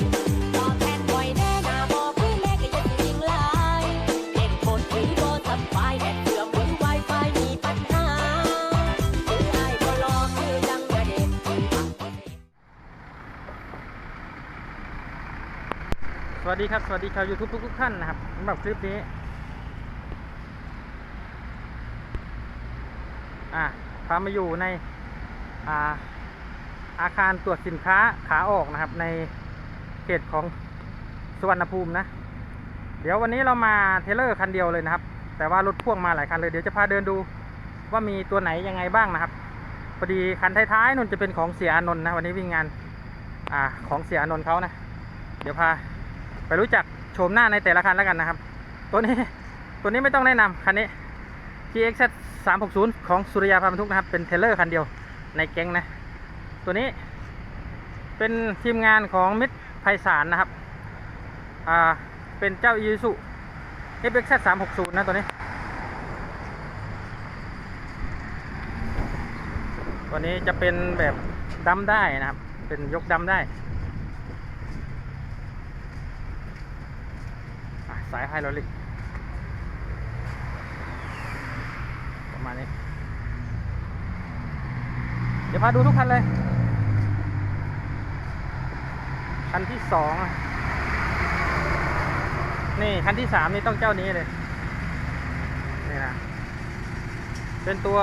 สื่อมหรือไวไฟมีปัญหาคือไอ้ก็รอคือยังกระเด็นสวัสดีครับ สวัสดีชาว YouTube ทุกทุกๆท่านนะครับสำหรับคลิปนี้ อะพามาอยู่ใน อ่า อาคารตรวจสินค้าขาออกนะครับใน เขตของสุวรรณภูมินะ เดี๋ยววันนี้เรามาเทเลอร์คันเดียวเลยนะครับ แต่ว่ารถพ่วงมาหลายคันเลยเดี๋ยวจะพาเดินดูว่ามีตัวไหนยังไงบ้างนะครับพอดีคันท้ายๆนุ่นจะเป็นของเสียอนนท์นะวันนี้วิ่งงานอ่าของเสียอนนท์เขานะเดี๋ยวพาไปรู้จักโฉมหน้าในแต่ละคันแล้วกันนะครับ ตัวนี้ตัวนี้ไม่ต้องแนะนำคันนี้ GX 360ของสุริยาพาบรรทุกนะครับ เป็นเทเลอร์คันเดียวในแก๊งนะ ตัวนี้เป็นทีมงานของมิตร ไพศาลนะครับ อ่า เป็นเจ้า i s u FXZ 360 นะตัวนี้ ตัวนี้จะเป็นแบบดำได้นะครับ เป็นยกดำได้ สายไฮดรลิกประมาณนี้ เดี๋ยวพาดูทุกคันเลย คันที่สองนี่คันที่สามนี่ต้องเจ้านี้เลยนี่นะเป็นตัว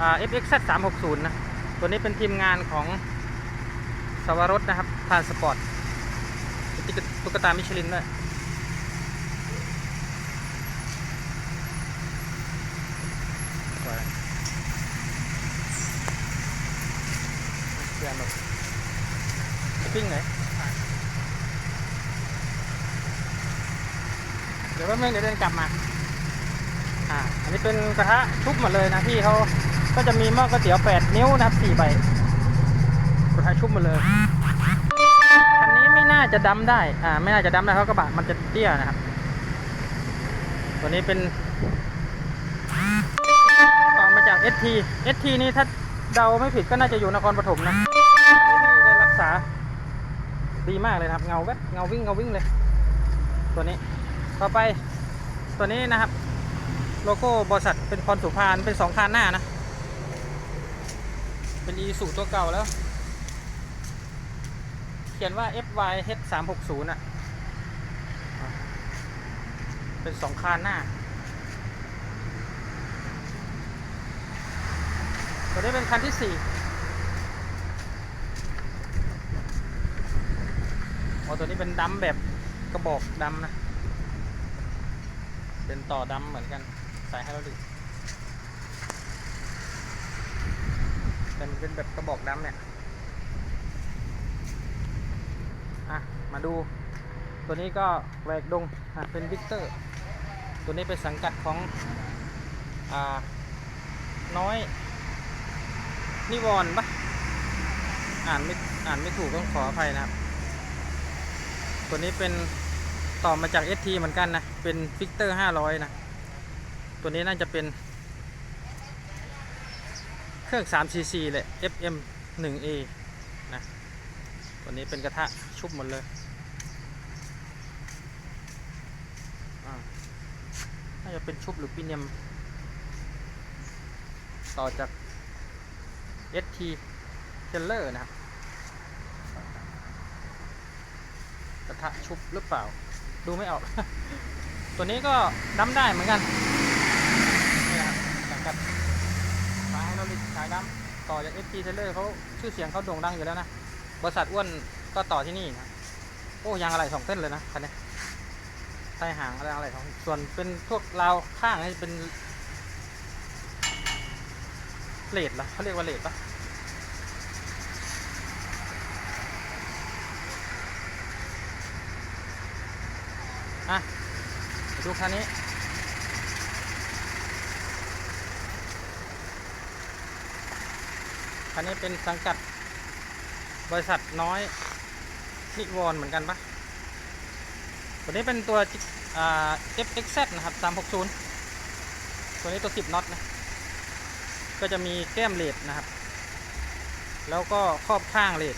อ่า FXZ 360 นะ ตัวนี้เป็นทีมงานของสวรสนะครับทานสปอร์ตตุ๊กตามิชลินด้วยสวยเปลี่ยนแบบปิ้งไหนเดี๋ยวแป๊บนึงเดี๋ยวเดินกลับมา อ่า อันนี้เป็นกระทะชุบหมดเลยนะพี่เขาก็จะมีหม้อก๋วยเตี๋ยว 8 นิ้วนะครับ4ใบกระทะชุบหมดเลยคันนี้ไม่น่าจะดำได้ อ่า ไม่น่าจะดำได้เพราะกระบะมันจะเตี้ยนะครับ ตัวนี้เป็นต่อมาจาก ST ST นี่ถ้าเดาไม่ผิดก็น่าจะอยู่นครปฐมนะนี่ได้รักษา ดีมากเลยครับ เงาแวบเงาวิ่งเงาวิ่งเลย ตัวนี้ ต่อไป ตัวนี้นะครับ โลโก้บริษัทเป็นพรสุพานเป็นสองคานหน้านะ เป็นอีสูตัวเก่าแล้ว เขียนว่า FYH 3 6 0อะอะเป็นสองคานหน้า ตัวนี้เป็นคันที่สี่ตัวนี้เป็นดำแบบกระบอกดำนะ เป็นต่อดำเหมือนกันสายไฮดรอลิกแต่มันเป็นแบบกระบอกดำเนี่ยอะมาดู ตัวนี้ก็แหวกดงอะเป็นวิกเตอร์ ตัวนี้เป็นสังกัดของอ่าน้อย นิวรณ์ปะอ่านไม่อ่านไม่ถูกต้องขออภัยนะครับ ตัวนี้เป็น ต่อมาจาก ST เหมือนกันนะ เป็นฟิกเตอร์ 500 นะ ตัวนี้น่าจะเป็น เครื่อง 3cc เลย FM 1A นะ ตัวนี้เป็นกระทะชุบหมดเลยอ่าน่าจะเป็นชุบหรือปีเนียม ต่อจาก ST t e l l e r นะครับกระทะชุบหรือเปล่า ดูไม่ออก ตัวนี้ก็ดำได้เหมือนกันนี่ครับสังกัดสายไฮดรอลิกสายดำต่อจาก ST t e l l e r เขาชื่อเสียงเขาโด่งดังอยู่แล้วนะ บริษัทอ้วนก็ต่อที่นี่นะ โอ้ยางอะไรสองเส้นเลยนะคันนี้ใต้หางอะไรอะไรสองส่วนเป็นพวกราวข้างนี่เป็นเลดเหรอเขาเรียกว่าเลดปะ่ะดูคันนี้ คันนี้เป็นสังกัด บริษัทน้อยนิวอนเหมือนกันปะตัวนี้เป็นตัวอ่า FXZ นะครับ 360 ตัวนี้ตัว 10น็อตนะ ก็จะมีแก้มเลดนะครับ แล้วก็ครอบข้างเลด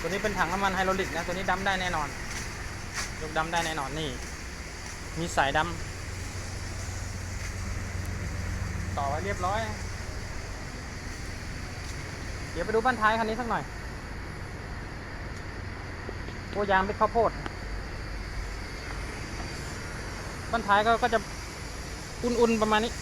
ตัวนี้เป็นถังน้ำมันไฮดรอลิกนะ ตัวนี้ดำได้แน่นอน ยกดำได้แน่นอนนี่ มีสายดำต่อไว้เรียบร้อย เดี๋ยวไปดูบ้านท้ายคันนี้สักหน่อยโอ้ยางเป็นข้าวโพด บ้านท้ายก็ก็จะอุ่นๆประมาณนี้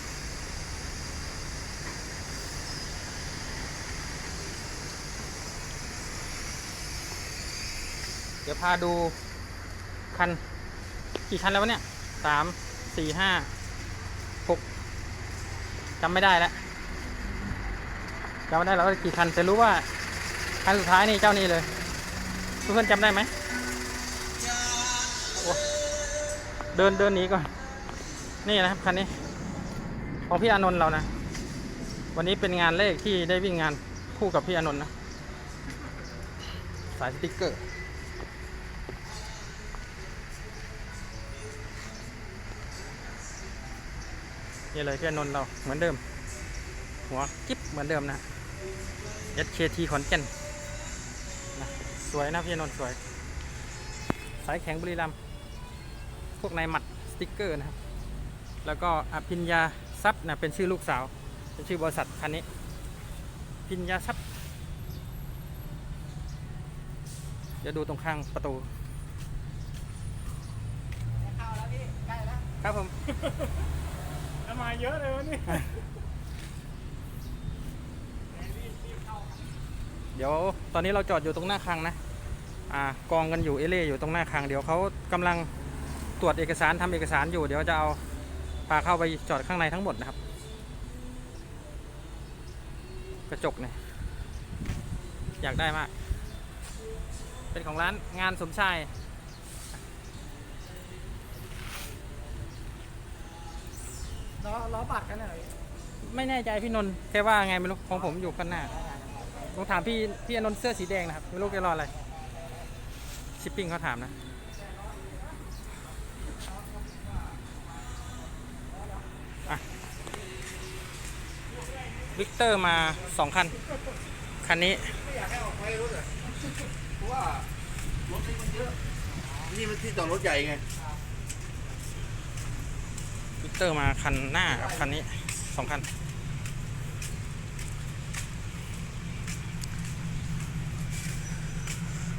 ดี๋ยวพาดูคัน กี่คันแล้ววะเนี่ยสามสี่ห้าหกจำไม่ได้แล้วจำไม่ได้แล้วว่ากี่คันแต่รู้ว่าคันสุดท้ายนี่เจ้านี้เลยเพื่อนๆจำได้ไหมเดินเดินหนีก่อน นี่นะครับคันนี้ ของพี่อานนท์เรานะ วันนี้เป็นงานเลขที่ได้วิ่งงานคู่กับพี่อานนท์นะ สายสติ๊กเกอร์ นี่เลยพี่อานนท์เราเหมือนเดิม หัวกิ๊บเหมือนเดิมนะ SKT ขอนแก่นนะสวยนะพี่อนนท์สวย สายแข็งบุรีรัมพวกนายหมัดสติ๊กเกอร์นะครับ แล้วก็อภิญญาทรัพย์นะเป็นชื่อลูกสาว เป็นชื่อบริษัทคันนี้พิญญาทรัพย์เดี๋ยวดูตรงข้างประตูเข้าแล้วพี่ใกล้แล้วครับผม มาเยอะเลยวะนี่เดี๋ยวตอนนี้เราจอดอยู่ตรงหน้าคลังนะ อ่ากองกันอยู่เอเล่อยู่ตรงหน้าคลังเดี๋ยวเขากำลังตรวจเอกสารทำเอกสารอยู่เดี๋ยวจะเอาพาเข้าไปจอดข้างในทั้งหมดนะครับ กระจกเนี่ยอยากได้มาก เป็นของร้านงานสมชาย ล้อล้อบัตรกันหน่อยไม่แน่ใจพี่นนท์แกว่าไงไม่รู้ของผมอยู่ข้างหน้าต้องถามพี่พี่อนนท์เสื้อสีแดงนะครับไม่รู้แกรออะไรชิปปิ้งเขาถามนะอะวิกเตอร์มาสองคัน คันนี้ไม่อยากให้ออกไปรถอะเพราะว่ารถนี่มันเยอะนี่มันที่จอดรถใหญ่ไงิกเตอร์มาคันหน้ากับคันนี้สองคัน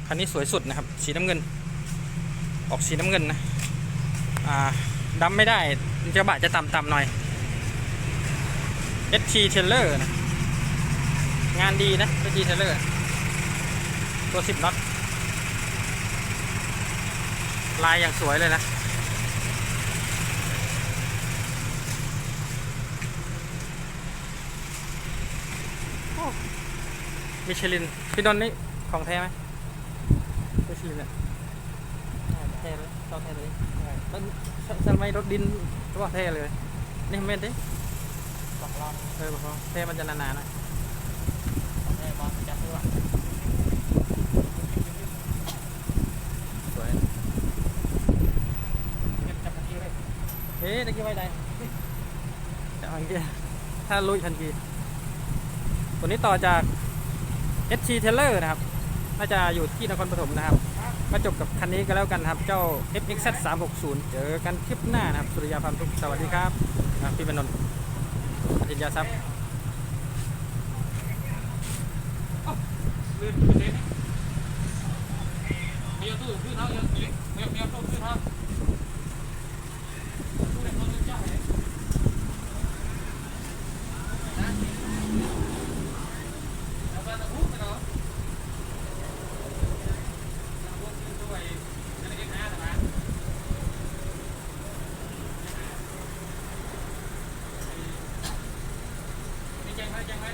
คันนี้สวยสุดนะครับ สีน้ำเงิน ออกสีน้ำเงินนะอ่าดำไม่ได้จะบะจะต่ำๆหน่อย ST Trailer นะงานดีนะ ST Trailer ตัว 10น็อตลายอย่างสวยเลยนะ มิชลิน พี่นนท์นี่ของแท้ไหมมิชลินอะแท้เลยชอบแท้เลยต้นสมัยรถดินตัวแท้เลย นี่เม็ดดิบอกลองเออพอแท้มันจะนานๆนะแม่บอลจับด้วยสวยจับทันทีเลยเอ๊ะตะกี้ไว้ใดแต่อันกี้ถ้าลุยทันทีตัวนี้ต่อจาก ST Taylor นะครับ น่าจะอยู่ที่นครปฐมนะครับ มาจบกับคันนี้ก็แล้วกันครับ เจ้า FXZ 360 เจอกันคลิปหน้านะครับ สุริยาพันธุกสวัสดีครับอะพี่บรรนนท์อธิยาทรัพย์ลื่นลื่นเดี๋ยตู้ขึ้นเท้าเดี๋ยวเดี๋ยเดี๋ยตู้ขึ้นเท้า ไหมแจ้งไหม